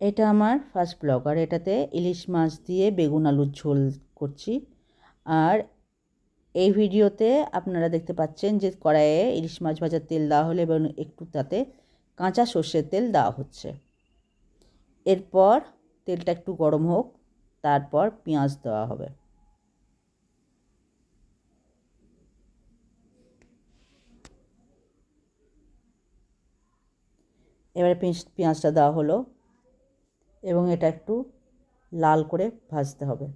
এটা আমার first blog আর এটাতে ইলিশ মাছ দিয়ে বেগুন আলুর ঝোল করছি। আর এই ভিডিওতে আপনারা দেখতে পাচ্ছেন যে কড়াইয়ে ইলিশ মাছ ভাজার তেল দেওয়া হলে এবং একটু তাতে কাঁচা সর্ষের তেল দেওয়া হচ্ছে। এরপর তেলটা একটু গরম হোক, তারপর পেঁয়াজ দেওয়া হবে। এবারে পেঁয়াজটা দেওয়া হলো। এবং এটা একটু লাল করে ভাজতে হবে।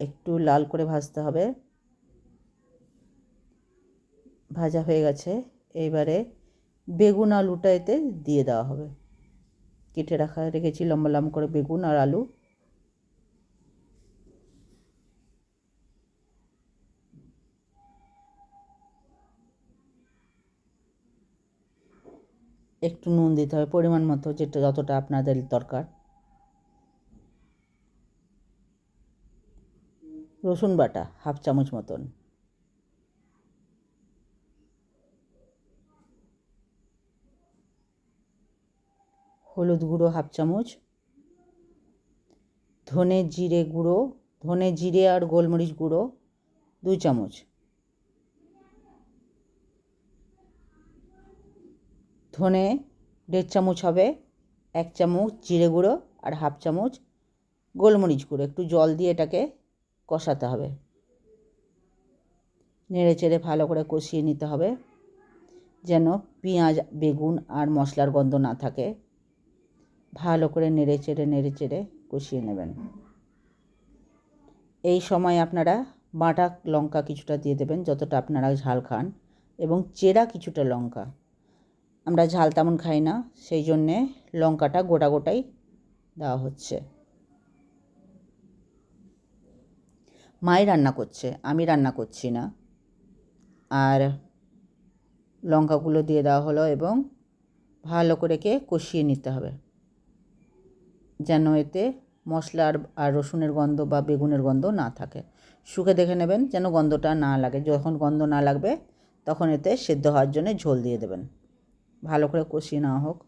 একটু লাল করে ভাজতে হবে। ভাজা হয়ে গেছে। এইবারে বেগুন আলুটা এতে দিয়ে দেওয়া হবে। কেটে রাখা, রেখেছি লম্বা লম্বা করে বেগুন আর আলু। একটু নুন দিতে হবে, পরিমাণ মতো যেটা যতটা আপনাদের দরকার। রসুন বাটা, হাফ চামচ মতন। হলুদ গুঁড়ো, হাফ চামচ। ধনে জিরে গুঁড়ো, ধনে জিরে আর গোলমরিচ গুঁড়ো দুই চামচ। ধনে দেড় চামচ হবে, এক চামচ জিরে গুঁড়ো আর হাফ চামচ গোলমরিচ গুঁড়ো। একটু জল দিয়ে এটাকে কষাতে হবে। নেড়ে চেড়ে ভালো করে কষিয়ে নিতে হবে, যেন পেঁয়াজ, বেগুন আর মশলার গন্ধ না থাকে। ভালো করে নেড়ে চেড়ে নেড়ে চেড়ে কষিয়ে নেবেন। এই সময় আপনারা বাটা লঙ্কা কিছুটা দিয়ে দেবেন, যতটা আপনারা ঝাল খান, এবং চেরা কিছুটা লঙ্কা। আমরা ঝাল তেমন খাই না, সেই জন্যে লঙ্কাটা গোটা গোটাই দেওয়া হচ্ছে। মাই রান্না করছে, আমি রান্না করছি না। আর লঙ্কাগুলো দিয়ে দেওয়া হলো এবং ভালো করে কে কষিয়ে নিতে হবে। যেন এতে মশলার আর রসুনের গন্ধ বা বেগুনের গন্ধ না থাকে। শুকে দেখে নেবেন যেন গন্ধটা না লাগে। যখন গন্ধ না লাগবে, তখন এতে সেদ্ধ হওয়ার জন্য ঝোল দিয়ে দেবেন। ভালো করে কষিয়ে নেওয়া হোক।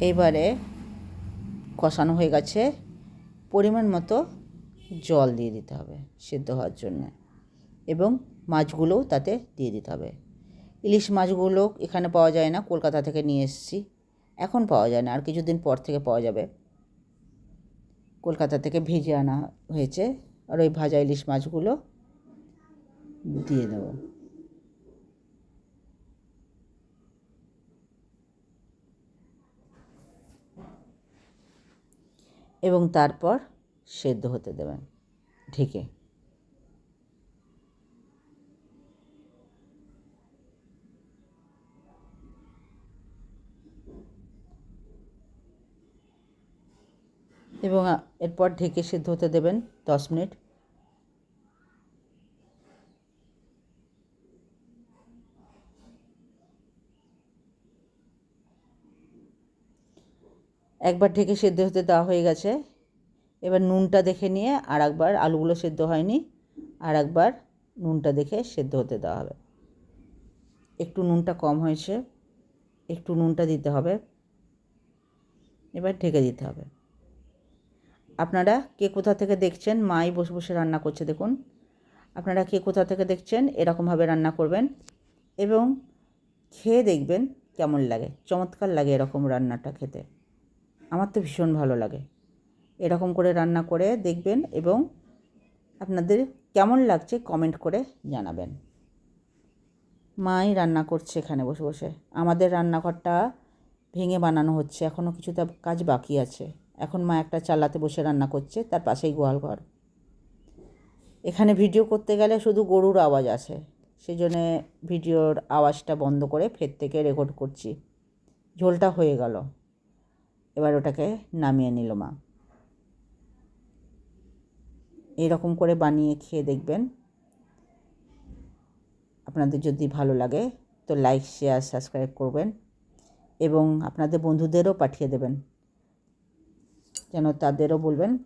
এবারে কষানো হয়ে গেছে। পরিমাণ মতো জল দিয়ে দিতে হবে সেদ্ধ হওয়ার জন্য এবং মাছগুলোও তাতে দিয়ে দিতে হবে। ইলিশ মাছগুলো এখানে পাওয়া যায় না, কলকাতা থেকে নিয়ে এসেছি। এখন পাওয়া যায় না, আর কিছুদিন পর থেকে পাওয়া যাবে। কলকাতা থেকে ভেজে আনা হয়েছে, আর ওই ভাজা ইলিশ মাছগুলো দিয়ে দেবো। এবং তারপর সেদ্ধ হতে দেবেন, ঢেকে। এবং এরপর ঢেকে সেদ্ধ হতে দেবেন দশ মিনিট। একবার ঢেকে সেদ্ধ হতে দেওয়া হয়ে গেছে। এবার নুনটা দেখে নিয়ে আর একবার আলুগুলো সেদ্ধ হয়নি আর একবার নুনটা দেখে সেদ্ধ হতে দেওয়া হবে। একটু নুনটা কম হয়েছে, একটু নুনটা দিতে হবে, এবার ঢেকে দিতে হবে। আপনারা কে কোথা থেকে দেখছেন? মাই বসে বসে রান্না করছে, দেখুন। আপনারা কে কোথা থেকে দেখছেন? এরকমভাবে রান্না করবেন এবং খেয়ে দেখবেন কেমন লাগে। চমৎকার লাগে এরকম রান্নাটা খেতে। আমার তো ভীষণ ভালো লাগে। এরকম করে রান্না করে দেখবেন এবং আপনাদের কেমন লাগছে কমেন্ট করে জানাবেন। মাই রান্না করছে এখানে বসে বসে। আমাদের রান্নাঘরটা ভেঙে বানানো হচ্ছে। এখনও কিছুটা কাজ বাকি আছে। এখন মা একটা চালাতে বসে রান্না করছে, তার পাশেই গোয়াল ঘর। এখানে ভিডিও করতে গেলে শুধু গরুর আওয়াজ আছে সেই জন্যে ভিডিওর আওয়াজটা বন্ধ করে ফের থেকে রেকর্ড করছি। ঝোলটা হয়ে গেল। এবার ওটাকে নামিয়ে নিল মা। এইরকম করে বানিয়ে খেয়ে দেখবেন। আপনাদের যদি ভালো লাগে তো লাইক শেয়ার সাবস্ক্রাইব করবেন এবং আপনাদের বন্ধুদেরও পাঠিয়ে দেবেন। যেন তাদেরও বলবেন,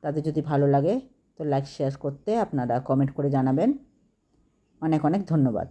তাদের যদি ভালো লাগে তো লাইক শেয়ার করতে আপনারা কমেন্ট করে জানাবেন। অনেক অনেক ধন্যবাদ।